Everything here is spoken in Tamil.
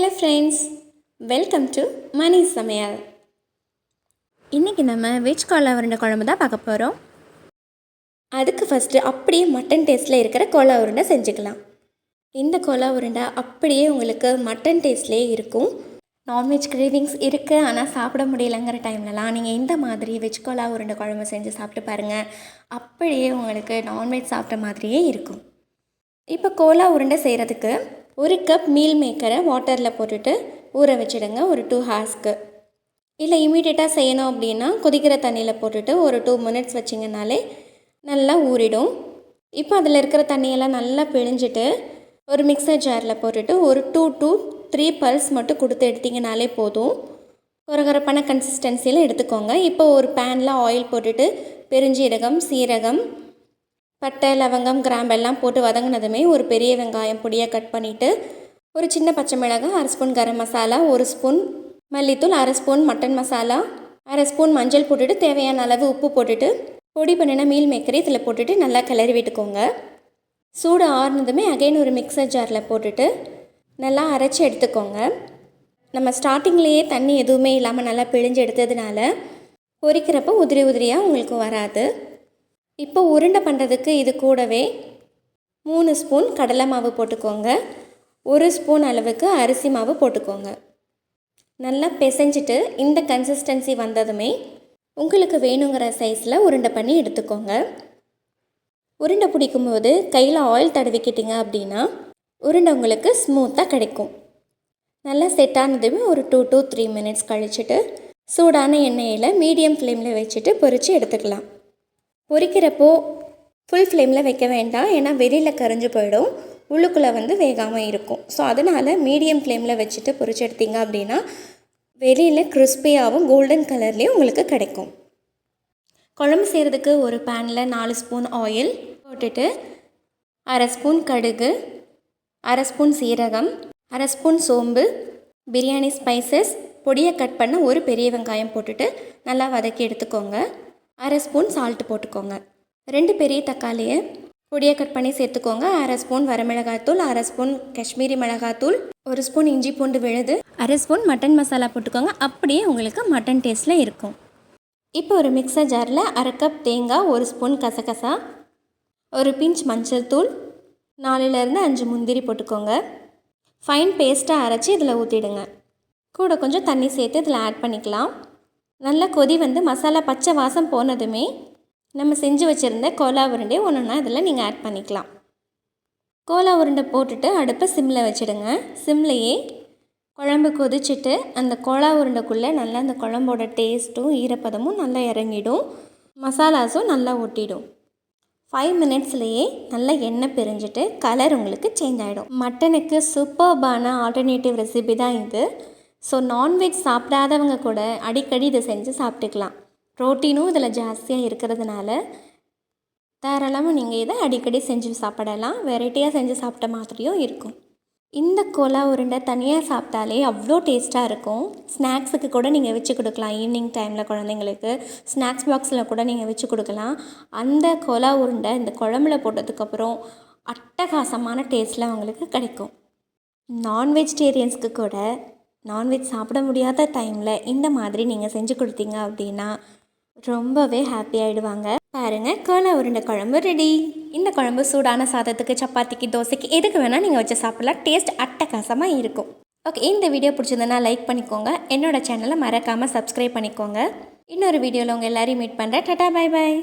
Hello friends welcome to Mani சமையல் இன்றைக்கி நம்ம வெஜ் கோலா உருண்டை குழம்பு தான் பார்க்க போகிறோம் அதுக்கு ஃபஸ்ட்டு அப்படியே மட்டன் டேஸ்ட்டில் இருக்கிற கோலா உருண்டை செஞ்சுக்கலாம். இந்த கோலா உருண்டை அப்படியே உங்களுக்கு மட்டன் டேஸ்ட்லேயே இருக்கும். நான்வெஜ் கிரேவிங்ஸ் இருக்குது ஆனால் சாப்பிட முடியலங்கிற டைம்லலாம் நீங்கள் இந்த மாதிரி வெஜ் கோலா உருண்டை குழம்பு செஞ்சு சாப்பிட்டு பாருங்கள் அப்படியே உங்களுக்கு நான்வெஜ் சாப்பிட்ட மாதிரியே இருக்கும். இப்போ கோலா உருண்டை செய்கிறதுக்கு ஒரு கப் மீல் மேக்கரை வாட்டரில் போட்டுட்டு ஊற வச்சிடுங்க ஒரு டூ ஹார்ஸ்க்கு இல்லை இமீடியட்டாக செய்யணும் அப்படின்னா கொதிக்கிற தண்ணியில் போட்டுட்டு ஒரு டூ மினிட்ஸ் வச்சிங்கனாலே நல்லா ஊறிடும். இப்போ அதில் இருக்கிற தண்ணியெல்லாம் நல்லா பிழிஞ்சிட்டு ஒரு மிக்சர் ஜாரில் போட்டுட்டு ஒரு டூ டூ த்ரீ பல்ஸ் மட்டும் கொடுத்து எடுத்திங்கனாலே போதும். கொரகரப்பான கன்சிஸ்டன்சியில் எடுத்துக்கோங்க. இப்போ ஒரு பேனில் ஆயில் போட்டுட்டு பெருஞ்சீரகம் சீரகம் பட்டை லவங்கம் கிராம்பெல்லாம் போட்டு வதங்கினதுமே ஒரு பெரிய வெங்காயம் பொடியாக கட் பண்ணிவிட்டு ஒரு சின்ன பச்சை மிளகாய் அரை ஸ்பூன் கரம் மசாலா ஒரு ஸ்பூன் மல்லித்தூள் அரை ஸ்பூன் மட்டன் மசாலா அரை ஸ்பூன் மஞ்சள் போட்டுட்டு தேவையான அளவு உப்பு போட்டுட்டு பொடி பண்ணின மீல் மேக்கரை இதில் போட்டுட்டு நல்லா கிளறி விட்டுக்கோங்க. சூடு ஆறுனதுமே அகைன் ஒரு மிக்சர் ஜாரில் போட்டுட்டு நல்லா அரைச்சி எடுத்துக்கோங்க. நம்ம ஸ்டார்டிங்லேயே தண்ணி எதுவுமே இல்லாமல் நல்லா பிழிஞ்சு எடுத்ததுனால பொரிக்கிறப்போ உதிரி உதிரியாக உங்களுக்கு வராது. இப்போ உருண்டை பண்ணுறதுக்கு இது கூடவே மூணு ஸ்பூன் கடலை மாவு போட்டுக்கோங்க. ஒரு ஸ்பூன் அளவுக்கு அரிசி மாவு போட்டுக்கோங்க. நல்லா பிசைஞ்சிட்டு இந்த கன்சிஸ்டன்சி வந்ததுமே உங்களுக்கு வேணுங்கிற சைஸில் உருண்டை பண்ணி எடுத்துக்கோங்க. உருண்டை பிடிக்கும்போது கையில் ஆயில் தடவிக்கிட்டீங்க அப்படின்னா உருண்டை உங்களுக்கு ஸ்மூத்தாக கிடைக்கும். நல்லா செட் ஆனதுமே ஒரு டூ டூ த்ரீ மினிட்ஸ் கழிச்சுட்டு சூடான எண்ணெயில் மீடியம் ஃப்ளேமில் வச்சுட்டு பொறிச்சு எடுத்துக்கலாம். பொரிக்கிறப்போ ஃபுல் ஃப்ளேமில் வைக்க வேண்டாம். ஏன்னா வெளியில் கரைஞ்சு போயிடும். உள்ளுக்குள்ளே வந்து வேகாமல் இருக்கும். ஸோ அதனால் மீடியம் ஃப்ளேமில் வச்சுட்டு பொரிச்சு எடுத்தீங்க அப்படின்னா வெளியில் கிறிஸ்பியாகவும் கோல்டன் கலர்லேயும் உங்களுக்கு கிடைக்கும். குழம்பு செய்கிறதுக்கு ஒரு பேனில் நாலு ஸ்பூன் ஆயில் போட்டுட்டு அரை ஸ்பூன் கடுகு அரை ஸ்பூன் சீரகம் அரை ஸ்பூன் சோம்பு பிரியாணி ஸ்பைசஸ் பொடியை கட் பண்ண ஒரு பெரிய வெங்காயம் போட்டுட்டு நல்லா வதக்கி எடுத்துக்கோங்க. அரை ஸ்பூன் சால்ட்டு போட்டுக்கோங்க. ரெண்டு பெரிய தக்காளியை பொடியை கட் பண்ணி சேர்த்துக்கோங்க. அரை ஸ்பூன் வரமிளகாத்தூள் அரை ஸ்பூன் காஷ்மீரி மிளகாத்தூள் ஒரு ஸ்பூன் இஞ்சி பூண்டு விழுது அரை ஸ்பூன் மட்டன் மசாலா போட்டுக்கோங்க. அப்படியே உங்களுக்கு மட்டன் டேஸ்ட்டில் இருக்கும். இப்போ ஒரு மிக்சர் ஜாரில் அரை கப் தேங்காய் ஒரு ஸ்பூன் கசகசா ஒரு பிஞ்ச் மஞ்சள் தூள் நாலுலேருந்து அஞ்சு முந்திரி போட்டுக்கோங்க. ஃபைன் பேஸ்ட்டாக அரைச்சி இதில் ஊற்றிடுங்க கூட கொஞ்சம் தண்ணி சேர்த்து இதில் ஆட் பண்ணிக்கலாம். நல்லா கொதி வந்து மசாலா பச்சை வாசம் போனதுமே நம்ம செஞ்சு வச்சுருந்த கோலா உருண்டை ஒன்று ஒன்றா இதில் நீங்கள் ஆட் பண்ணிக்கலாம். கோலா உருண்டை போட்டுட்டு அடுப்பை சிம்மில் வச்சுடுங்க. சிம்லையே குழம்பு கொதிச்சுட்டு அந்த கோலா உருண்டைக்குள்ளே நல்லா அந்த குழம்போட டேஸ்ட்டும் ஈரப்பதமும் நல்லா இறங்கிடும். மசாலாஸும் நல்லா ஒட்டிடும். ஃபைவ் மினிட்ஸ்லேயே நல்லா எண்ணெய் பிரிஞ்சுட்டு கலர் உங்களுக்கு சேஞ்ச் ஆகிடும் மட்டனுக்கு சூப்பர்பான ஆல்டர்னேட்டிவ் ரெசிபி தான் இது. ஸோ நான்வெஜ் சாப்பிடாதவங்க கூட அடிக்கடி இதை செஞ்சு சாப்பிட்டுக்கலாம். ப்ரோட்டீனும் இதில் ஜாஸ்தியாக இருக்கிறதுனால தாராளமாக நீங்கள் இதை அடிக்கடி செஞ்சு சாப்பிடலாம். வெரைட்டியாக செஞ்சு சாப்பிட்ட மாதிரியும் இருக்கும். இந்த கோலா உருண்டை தனியாக சாப்பிட்டாலே அவ்வளோ டேஸ்ட்டாக இருக்கும். ஸ்நாக்ஸுக்கு கூட நீங்கள் வச்சு கொடுக்கலாம். ஈவினிங் டைமில் குழந்தைங்களுக்கு ஸ்நாக்ஸ் பாக்ஸில் கூட நீங்கள் வச்சு கொடுக்கலாம். அந்த கோலா உருண்டை இந்த குழம்புல போட்டதுக்கப்புறம் அட்டகாசமான டேஸ்ட்டில் அவங்களுக்கு கிடைக்கும். நான் வெஜிடேரியன்ஸ்க்கு கூட நான்வெஜ் சாப்பிட முடியாத டைமில் இந்த மாதிரி நீங்கள் செஞ்சு கொடுத்தீங்க அப்படின்னா ரொம்பவே ஹாப்பி ஆகிடுவாங்க பாருங்கள் கோலா உருண்டை குழம்பு ரெடி இந்த குழம்பு சூடான சாதத்துக்கு சப்பாத்திக்கு தோசைக்கு எதுக்கு வேணால் நீங்கள் வச்சு சாப்பிட்லாம். டேஸ்ட் அட்டகாசமாக இருக்கும். ஓகே இந்த வீடியோ பிடிச்சதுன்னா லைக் பண்ணிக்கோங்க. என்னோடய சேனலை மறக்காமல் சப்ஸ்கிரைப் பண்ணிக்கோங்க. இன்னொரு வீடியோவில் உங்கள் எல்லோரையும் மீட் பண்ணுறேன் டாட்டா பை பாய்